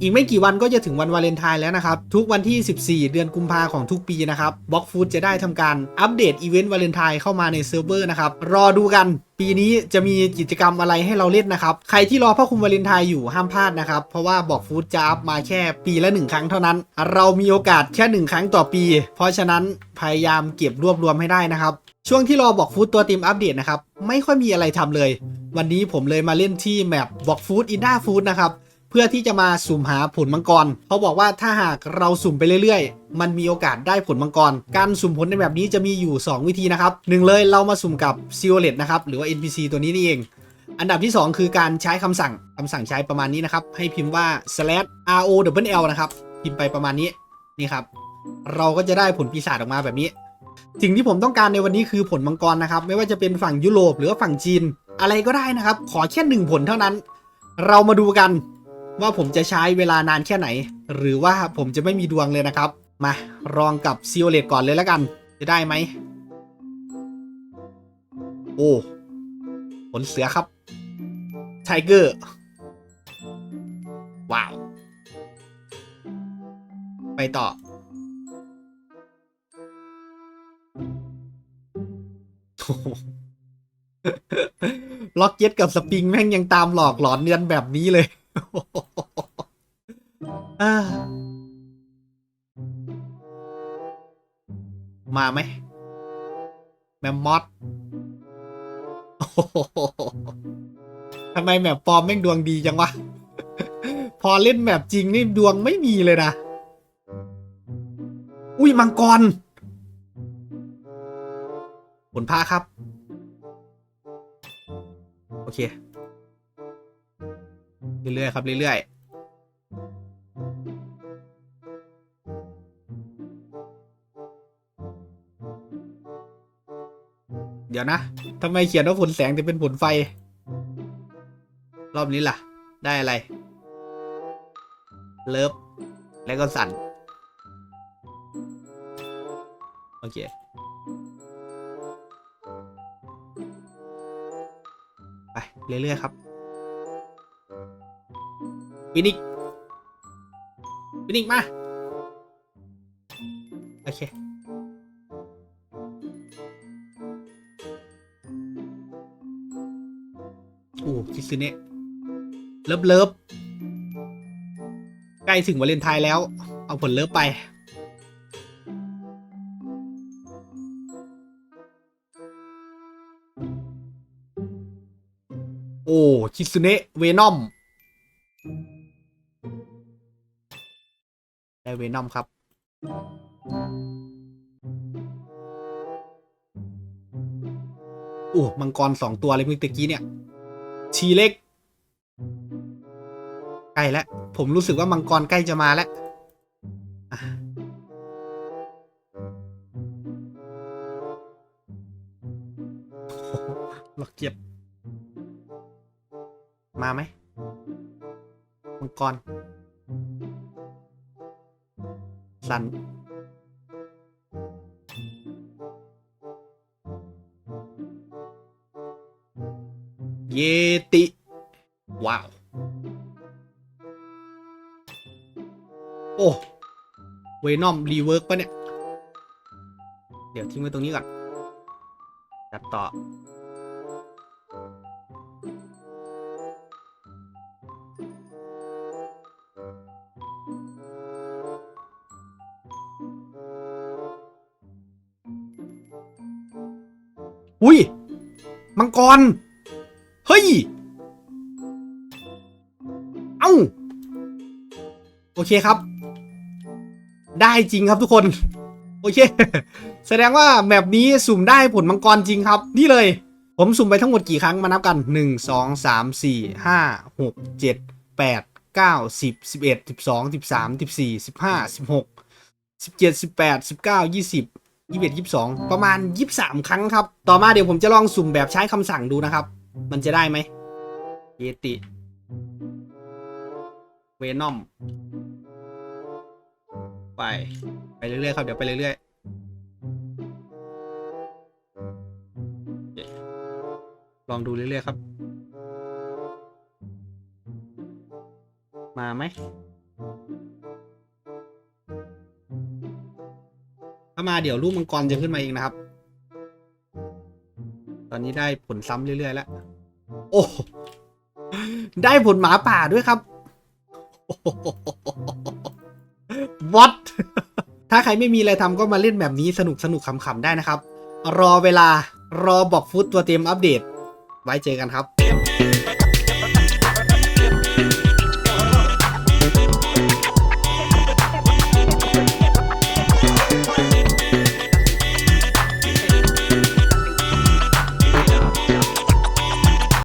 อีกไม่กี่วันก็จะถึงวันวาเลนไทน์แล้วนะครับ ทุกวันที่ 14 เดือนกุมภาของทุกปีนะครับบล็อกฟูดจะได้ทำการอัปเดตอีเวนต์วาเลนไทน์เข้ามาในเซิร์ฟเวอร์นะครับ รอดูกัน ปีนี้จะมีกิจกรรมอะไรให้เราเล่นนะครับ ใครที่รอพ่อคุมวาเลนไทน์อยู่ห้ามพลาดนะครับ เพราะว่าบอกฟูดจะอัพมาแค่ปีละหนึ่งครั้งเท่านั้น เรามีโอกาสแค่หนึ่งครั้งต่อปี เพราะฉะนั้นพยายามเก็บรวบรวมให้ได้นะครับช่วงที่รอบอกฟูดตัวทีมอัปเดตนะครับไม่ค่อยมีอะไรทำเลย วันนี้ผมเลยมาเล่นที่แมปบอกฟูดอินด้าฟูดนะครับ เพื่อที่จะมาสุ่มหาผลมังกรเขาบอกว่าถ้าหากเราสุ่มไปเรื่อยๆ มันมีโอกาสได้ผลมังกร การสุ่มผลในแบบนี้จะมีอยู่ 2 วิธีนะครับหนึ่งเลยเรามาสุ่มกับซิโอเลตนะครับหรือว่า NPC ตัวนี้นี่เอง อันดับที่ 2 คือการใช้คำสั่งคำสั่งใช้ประมาณนี้นะครับ ให้พิมพ์ว่า slash r o w l นะครับพิมพ์ไปประมาณนี้นี่ครับเราก็จะได้ผลปีศาจออกมาแบบนี้สิ่งที่ผมต้องการในวันนี้คือผลมังกรนะครับ ไม่ว่าจะเป็นฝั่งยุโรปหรือว่าฝั่งจีน อะไรก็ได้นะครับ ขอแค่หนึ่งผลเท่านั้น เรามาดูกัน ว่าผมจะใช้เวลานานแค่ไหน หรือว่าผมจะไม่มีดวงเลยนะครับ มาลองกับซีโอเลตก่อนเลยแล้วกัน จะได้ไหม โอ้ผลเสือครับไทเกอร์ว้าว ไปต่อ ล็อกเก็ตกับสปริงแม่งยังตามหลอกหลอนเนียนแบบนี้เลย มาไหมแมมมอสทำไมแมปปลอมแม่งดวงดีจังวะ พอเล่นแมปจริงนี่ดวงไม่มีเลยนะ อุ้ยมังกรผลผ้าครับ โอเค เรื่อยๆครับ เรื่อยๆ เดี๋ยวนะทำไมเขียนว่าผลแสงแต่เป็นผลไฟ รอบนี้ล่ะ ได้อะไร เลิฟ แล้วก็สั่น โอเค ไป เรื่อย ๆ ครับวินิกวินิกมา โอเค โอ้คิซึเนะเลิฟเลิฟใกล้ถึงวาเลนไทน์แล้ว เอาผลเลิฟไป โอ้คิซึเนะเวนอมได้เวนอมครับโอ้มังกรสองตัวเลยเมื่อตกี้เนี่ย ชีเล็กใกล้แล้วผมรู้สึกว่ามังกรใกล้จะมาแล้วหลอกเก็บ มาไหมมังกร สัน เยติ ว้าว โอ้เวนอม รีเวิร์กปะเนี่ย เดี๋ยวทิ้งไว้ตรงนี้ก่อนจัดต่อ อุ้ย มังกร เฮ้ย เอ้า โอเคครับ ได้จริงครับทุกคน โอเค แสดงว่าแมปนี้สุ่มได้ผลมังกรจริงครับ นี่เลย ผมสุ่มไปทั้งหมดกี่ครั้งมานับกัน 1 2 3 4 5 6 7 8 9 10 11 12 13 14 15 16 17 18 19 20 21 22 ประมาณ 23 ครั้งครับ ต่อมาเดี๋ยวผมจะลองสุ่มแบบใช้คำสั่งดูนะครับ มันจะได้ไหมเยติเวนอมไป ไปเรื่อยๆครับ เดี๋ยวไปเรื่อยๆลองดูเรื่อยๆครับ มาไหมถ้ามาเดี๋ยวลูกมังกรจะขึ้นมาเองนะครับ อนนี้ได้ผลซ้ำเรื่อยๆแล้ว โอ้ได้ผลหมาป่าด้วยครับ What ถ้าใครไม่มีอะไรทำก็มาเล่นแบบนี้สนุกสนุกขำๆได้นะครับ รอเวลารอบอกฟุตตัวเต็มอัปเดต ไว้เจอกันครับ